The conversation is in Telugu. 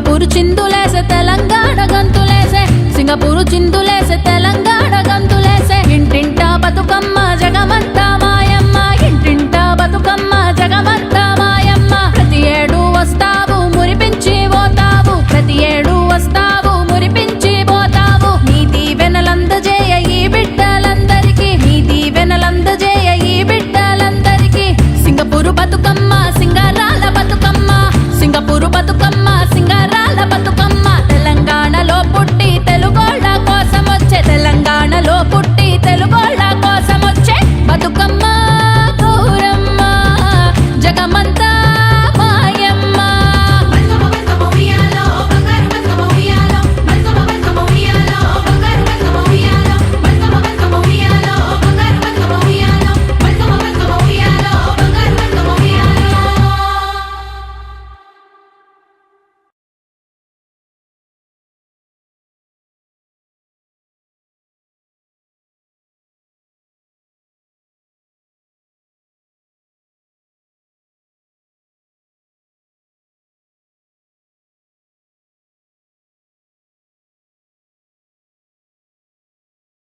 సింగపూరు చిందులేసే తెలంగాణ గంతులేసే సింగపూరు చిందులేసే